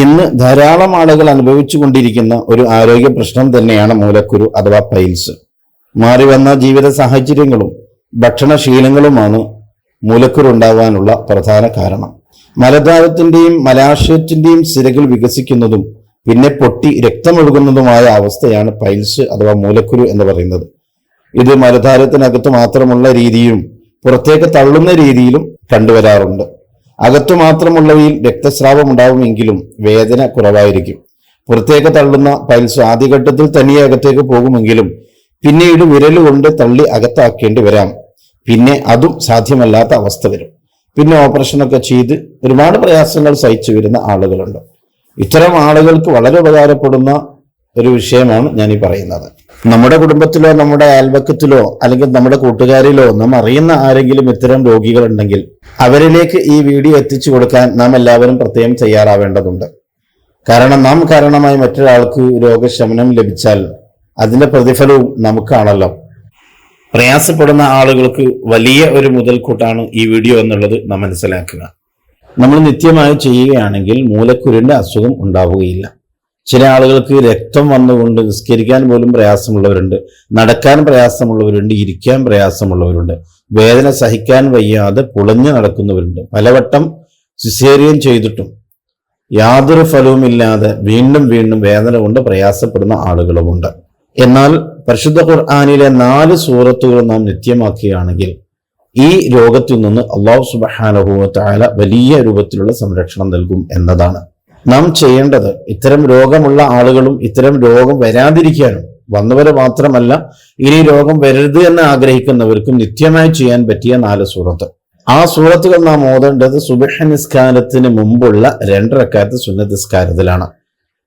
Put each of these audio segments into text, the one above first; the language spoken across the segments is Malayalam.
ഇന്ന് ധാരാളം ആളുകൾ അനുഭവിച്ചു കൊണ്ടിരിക്കുന്ന ഒരു ആരോഗ്യ പ്രശ്നം തന്നെയാണ് മൂലക്കുരു അഥവാ പൈൽസ്. മാറി വന്ന ജീവിത സാഹചര്യങ്ങളും ഭക്ഷണശീലങ്ങളുമാണ് മൂലക്കുരു ഉണ്ടാകാനുള്ള പ്രധാന കാരണം. മലദ്വാരത്തിന്റെയും മലാശയത്തിന്റെയും സിരകൾ വികസിക്കുന്നതും പിന്നെ പൊട്ടി രക്തമൊഴുകുന്നതുമായ അവസ്ഥയാണ് പൈൽസ് അഥവാ മൂലക്കുരു എന്ന് പറയുന്നത്. ഇത് മലദ്വാരത്തിനകത്ത് മാത്രമുള്ള രീതിയും പുറത്തേക്ക് തള്ളുന്ന രീതിയിലും കണ്ടുവരാറുണ്ട്. അകത്തു മാത്രമുള്ളവയിൽ രക്തസ്രാവം ഉണ്ടാവുമെങ്കിലും വേദന കുറവായിരിക്കും. പുറത്തേക്ക് തള്ളുന്ന പൈൽസ് ആദ്യഘട്ടത്തിൽ തനിയെ അകത്തേക്ക് പോകുമെങ്കിലും പിന്നീട് വിരലുകൊണ്ട് തള്ളി അകത്താക്കേണ്ടി വരാം. പിന്നെ അതും സാധ്യമല്ലാത്ത അവസ്ഥ വരും. പിന്നെ ഓപ്പറേഷനൊക്കെ ചെയ്ത് ഒരുപാട് പ്രയാസങ്ങൾ സഹിച്ചു വരുന്ന ആളുകളുണ്ട്. ഇത്തരം ആളുകൾക്ക് വളരെ ഉപകാരപ്പെടുന്ന ഒരു വിഷയമാണ് ഞാൻ ഈ പറയുന്നത്. നമ്മുടെ കുടുംബത്തിലോ നമ്മുടെ അയൽവക്കത്തിലോ അല്ലെങ്കിൽ നമ്മുടെ കൂട്ടുകാരിലോ നാം അറിയുന്ന ആരെങ്കിലും ഇത്തരം രോഗികൾ ഉണ്ടെങ്കിൽ അവരിലേക്ക് ഈ വീഡിയോ എത്തിച്ചു കൊടുക്കാൻ നാം എല്ലാവരും പ്രത്യേകം തയ്യാറാവേണ്ടതുണ്ട്. കാരണം നാം കാരണമായി മറ്റൊരാൾക്ക് രോഗശമനം ലഭിച്ചാൽ അതിന്റെ പ്രതിഫലവും നമുക്കാണല്ലോ. പ്രയാസപ്പെടുന്ന ആളുകൾക്ക് വലിയ ഒരു മുതൽക്കൂട്ടാണ് ഈ വീഡിയോ എന്നുള്ളത് നാം മനസ്സിലാക്കുക. നമ്മൾ നിത്യമായി ചെയ്യുകയാണെങ്കിൽ മൂലക്കുരുവിന്റെ അസുഖം ഉണ്ടാവുകയില്ല. ചില ആളുകൾക്ക് രക്തം വന്നുകൊണ്ട് നിസ്കരിക്കാൻ പോലും പ്രയാസമുള്ളവരുണ്ട് നടക്കാൻ പ്രയാസമുള്ളവരുണ്ട് ഇരിക്കാൻ പ്രയാസമുള്ളവരുണ്ട് വേദന സഹിക്കാൻ വയ്യാതെ പുളഞ്ഞു നടക്കുന്നവരുണ്ട്. പലവട്ടം സിസേറിയൻ ചെയ്തിട്ടും യാതൊരു ഫലവുമില്ലാതെ വീണ്ടും വീണ്ടും വേദന കൊണ്ട് പ്രയാസപ്പെടുന്ന ആളുകളുമുണ്ട്. എന്നാൽ പരിശുദ്ധ ഖുർആാനിലെ നാല് സൂറത്തുകൾ നാം നിത്യമാക്കുകയാണെങ്കിൽ ഈ രോഗത്തിൽ നിന്ന് അള്ളാഹു സുബഹാനഹുവല വലിയ രൂപത്തിലുള്ള സംരക്ഷണം നൽകും എന്നതാണ്. നാം ചെയ്യേണ്ടത് ഇത്തരം രോഗമുള്ള ആളുകളും ഇത്തരം രോഗം വരാതിരിക്കാനും വന്നവരെ മാത്രമല്ല ഇനി രോഗം വരരുത് എന്ന് ആഗ്രഹിക്കുന്നവർക്കും നിത്യമായി ചെയ്യാൻ പറ്റിയ നാല് സൂറത്ത്. ആ സൂറത്തുകൾ നാം ഓതേണ്ടത് സുബഹ നിസ്കാരത്തിന് മുമ്പുള്ള രണ്ടരക്കാലത്ത് സുന്നതിസ്കാരത്തിലാണ്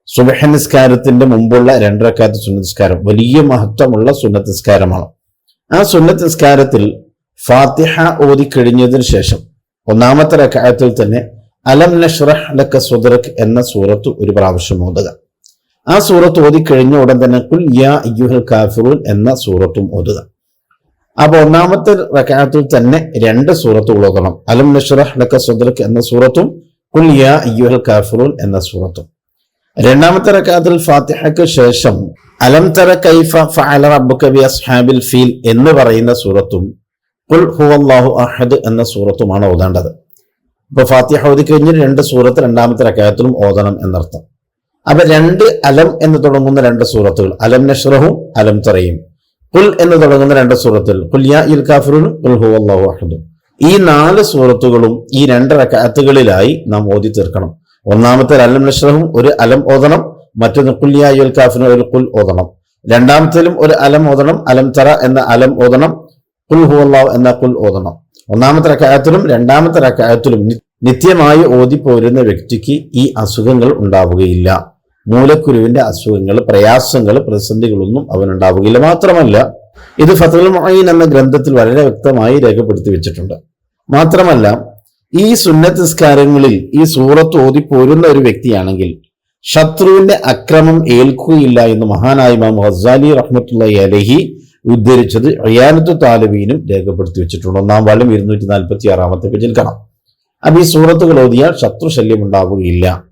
സുബഹ നിസ്കാരത്തിന്റെ മുമ്പുള്ള രണ്ടരക്കാലത്ത് സുന്നതിസ്കാരം വലിയ മഹത്വമുള്ള സുന്നതിസ്കാരമാണ് ആ സുന്നതിസ്കാരത്തിൽ ഫാത്തിഹ ഓതി കഴിഞ്ഞതിന് ശേഷം ഒന്നാമത്തെ രക്കാലത്തിൽ തന്നെ അലം നഷ്റഹ് ലക്ക സുദറക് എന്ന സൂറത്ത് ഒരു പ്രാവശ്യം ഓതുക. ആ സൂറത്ത് ഓതി കഴിഞ്ഞ ഉടൻ തന്നെ കുൽ യാ അയ്യുഹൽ കാഫിറൂൻ എന്ന സൂറത്തും ഓതുക. അപ്പൊ ഒന്നാമത്തെ റക്കാത്തിൽ തന്നെ രണ്ട് സൂറത്തുകൾ ഓതണം. അലം നഷ്റഹ് ലക്ക സുദറക് എന്ന സൂറത്തും കുൽ യാ അയ്യുഹൽ കാഫിറൂൻ എന്ന സൂറത്തും. രണ്ടാമത്തെ റക്കാത്തിൽ ഫാത്തിഹയ്ക്ക് ശേഷം അലം തറ കൈഫ ഫഅല റബ്ബുക ബി അസ്ഹാബിൽ ഫീൽ എന്ന് പറയുന്ന സൂറത്തും കുൽ ഹുവല്ലാഹു അഹദ് എന്ന സൂറത്തുമാണ് ഓതേണ്ടത്. ഇപ്പൊ ഫാത്തിഹ ഓതി കഴിഞ്ഞ് രണ്ട് സൂറത്ത് രണ്ടാമത്തെ റക്കായത്തിലും ഓതണം എന്നർത്ഥം. അപ്പൊ രണ്ട് അലം എന്ന് തുടങ്ങുന്ന രണ്ട് സൂറത്തുകൾ. അലം നഷ്റഹും അലം തറയും. കുൽ എന്ന് തുടങ്ങുന്ന രണ്ട് സൂറത്തുകൾ. കുല്യാ ഇൽ കാഫിറുനും കുൽ ഈ നാല് സൂറത്തുകളും ഈ രണ്ട് റക്കാത്തുകളിലായി നാം ഓതി തീർക്കണം. ഒന്നാമത്തെ അലം നഷ്റഹും ഒരു അലം ഓതണം. മറ്റൊന്ന് കുല്യാ ഇൽ കാഫിറും ഒരു കുൽ ഓതണം. രണ്ടാമത്തേലും ഒരു അലം ഓതണം. അലം തറ എന്ന അലം ഓതണം. കുൽ ഹു എന്ന കുൽ ഓതണം. ഒന്നാമത്തെ റക്കായത്തിലും രണ്ടാമത്തെ റക്കായത്തിലും നിത്യമായി ഓതിപ്പോരുന്ന വ്യക്തിക്ക് ഈ അസുഖങ്ങൾ ഉണ്ടാവുകയില്ല. മൂലക്കുരുവിന്റെ അസുഖങ്ങൾ പ്രയാസങ്ങൾ പ്രതിസന്ധികളൊന്നും അവനുണ്ടാവുകയില്ല. മാത്രമല്ല ഇത് മൊയ്ൻ എന്ന ഗ്രന്ഥത്തിൽ വളരെ വ്യക്തമായി രേഖപ്പെടുത്തി വെച്ചിട്ടുണ്ട്. മാത്രമല്ല ഈ സുന്നത്ത് ഈ സൂറത്ത് ഓതിപ്പോരുന്ന ഒരു വ്യക്തിയാണെങ്കിൽ ശത്രുവിന്റെ അക്രമം ഏൽക്കുകയില്ല എന്ന് മഹാനായ ഇമാം ഹസാലി റഹ്മത്തുള്ള അലഹി ഉദ്ധരിച്ചത് അയാനത്ത് താലബീനും രേഖപ്പെടുത്തി വെച്ചിട്ടുണ്ട്. ഒന്നാം വാള്യം ഇരുന്നൂറ്റി നാൽപ്പത്തി ആറാമത്തെ പേജിൽ കാണാം. അപ്പൊ ഈ സൂറത്തുകൾ ഓതിയാൽ ശത്രുശല്യം ഉണ്ടാവുകയില്ല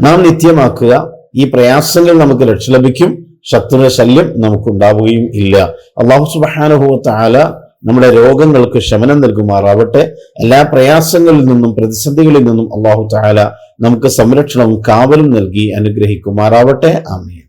നാം നിത്യമാക്കുക. ഈ പ്രയാസങ്ങൾ നമുക്ക് ലക്ഷ്യം ശത്രു ശല്യം നമുക്ക് ഉണ്ടാവുകയും ഇല്ല. അള്ളാഹു സുബാനുഭവത്ത ആല നമ്മുടെ രോഗങ്ങൾക്ക് ശമനം നൽകുമാറാവട്ടെ. എല്ലാ പ്രയാസങ്ങളിൽ നിന്നും പ്രതിസന്ധികളിൽ നിന്നും അള്ളാഹു താല നമുക്ക് സംരക്ഷണവും കാവലും നൽകി അനുഗ്രഹിക്കുമാറാവട്ടെ. ആമീൻ.